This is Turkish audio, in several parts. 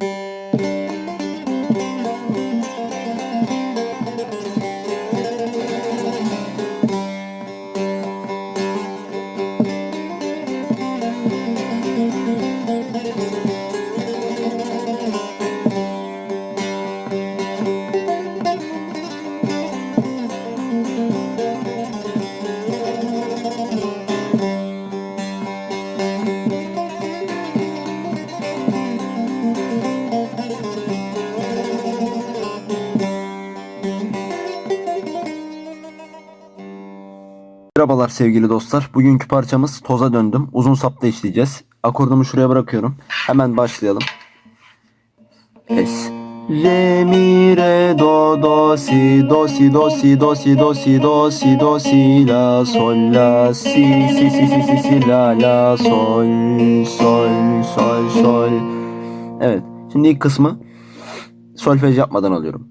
Música Merhabalar sevgili dostlar. Bugünkü parçamız Toza Döndüm. Uzun sapta işleyeceğiz. Akordumu şuraya bırakıyorum. Hemen başlayalım. Es. Re mi re do do si do si do si do si do si do si do si la sol la si si si si si si la la sol sol sol sol. Evet. Şimdi ilk kısmı solfej yapmadan alıyorum.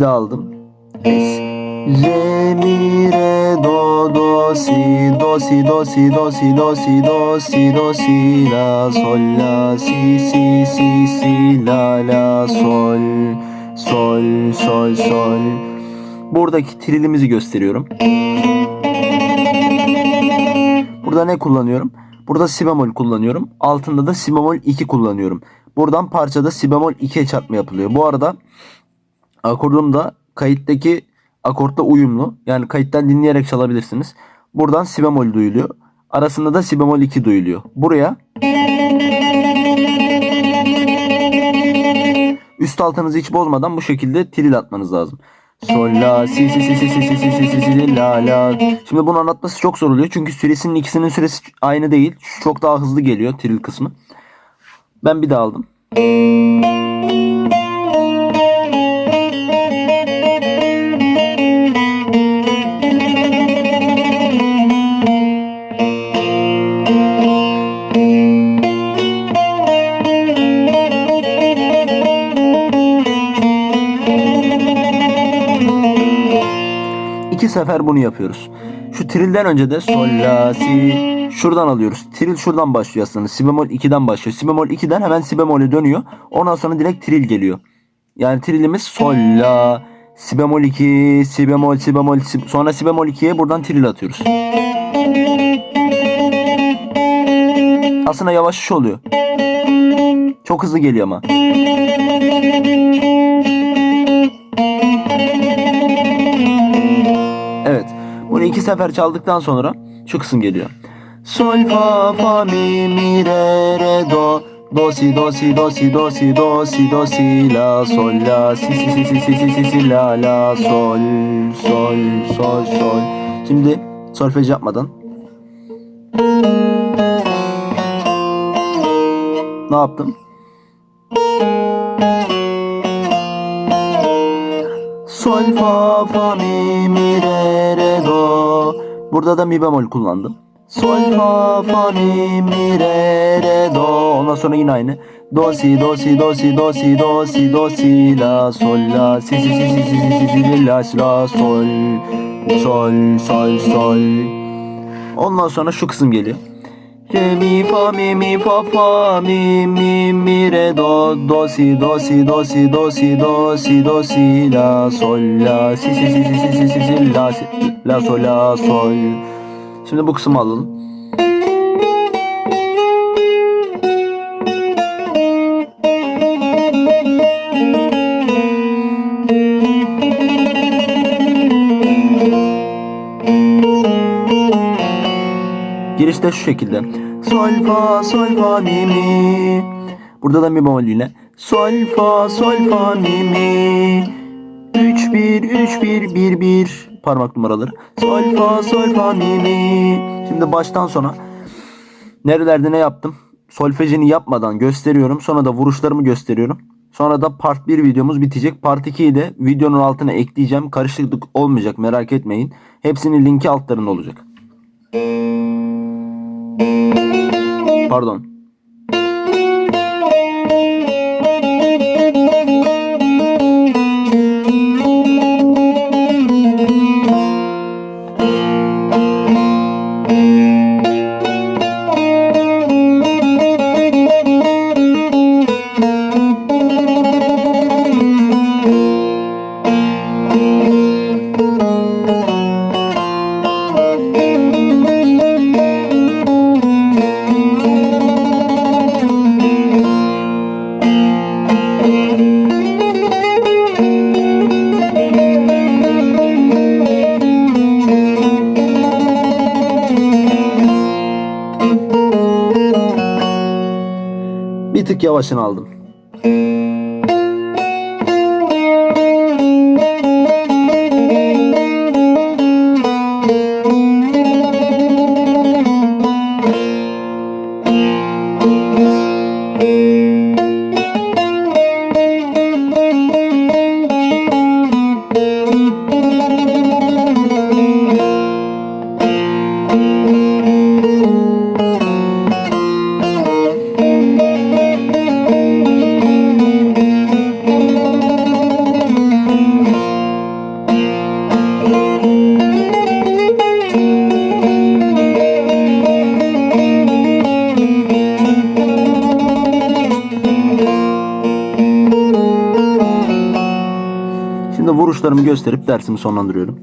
Daha aldım. Es. Re mi re do do si do si do si do si do si do si do si la sol la si si si si la la sol sol sol sol. Buradaki trilimizi gösteriyorum. Burada ne kullanıyorum? Burada si bemol kullanıyorum. Altında da si bemol 2 kullanıyorum. Buradan parçada si bemol 2'ye çarpma yapılıyor. Bu arada akordum da kayıttaki akortla uyumlu. Yani kayıttan dinleyerek çalabilirsiniz. Buradan si bemol duyuluyor. Arasında da si bemol 2 duyuluyor. Buraya üst altınızı hiç bozmadan bu şekilde tril atmanız lazım. Sol la si si si si si si si si si si la la. Şimdi bunu anlatması çok zor oluyor. Çünkü süresinin ikisinin süresi aynı değil. Çok daha hızlı geliyor tril kısmı. Ben bir daha aldım. Sefer bunu yapıyoruz. Şu trilden önce de sol la si şuradan alıyoruz. Tril şuradan başlıyor aslında. Si bemol 2'den başlıyor. Si bemol 2'den hemen si bemol'e dönüyor. Ondan sonra direkt tril geliyor. Yani trilimiz sol la si bemol 2 si bemol si bemol si, sonra si bemol 2'ye buradan tril atıyoruz. Aslında yavaş oluyor. Çok hızlı geliyor ama. Bunu iki sefer çaldıktan sonra şu kısım geliyor. Sol fa fa mi mi re re do do si do si do si do si do si do si la sol la si si si si si si si, si la la sol sol sol sol. Şimdi solfej yapmadan ne yaptım? Sol fa fa mi mi re re do Burada da mi bemol kullandım. Sol fa fa mi mi re re do. Ondan sonra yine aynı. Do si do si do si do si do si do si la sol la si si si si si si si si la la sol sol sol sol. Ondan sonra şu kısım geliyor. Re mi fa mi mi fa fa mi mi mi re do do si do si do si do si do si do si la sol la si si si si si si si, si la si, la sol la sol. Şimdi bu kısmı alalım. Girişte şu şekilde. Sol fa sol fa mi mi. Burada da mi bemol yine. Sol fa sol fa mi mi. 3 1 3 1 1 1 parmak numaraları. Sol fa sol fa mi mi. Şimdi baştan sona nerelerde ne yaptım? Solfejini yapmadan gösteriyorum. Sonra da vuruşlarımı gösteriyorum. Sonra da part 1 videomuz bitecek. Part 2'yi de videonun altına ekleyeceğim. Karışıklık olmayacak merak etmeyin. Hepsinin linki altlarında olacak. Pardon. Yavaşını aldım. Vuruşlarımı gösterip dersimi sonlandırıyorum.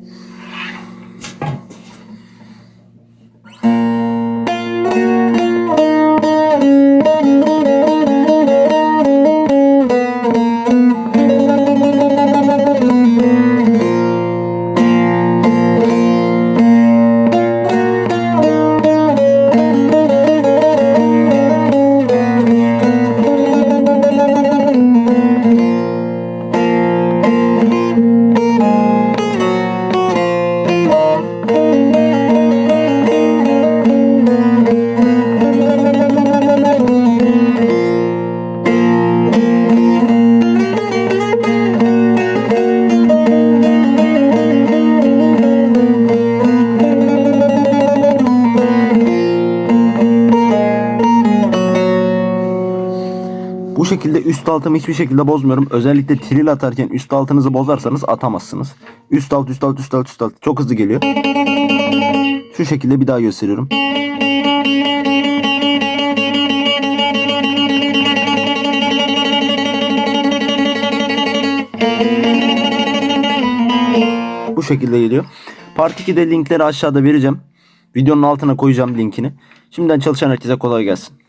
Bu şekilde üst altımı hiçbir şekilde bozmuyorum. Özellikle tril atarken üst altınızı bozarsanız atamazsınız. Üst alt üst alt üst alt üst alt çok hızlı geliyor. Şu şekilde bir daha gösteriyorum. Bu şekilde geliyor. Part 2'de linkleri aşağıda vereceğim. Videonun altına koyacağım linkini. Şimdiden çalışan herkese kolay gelsin.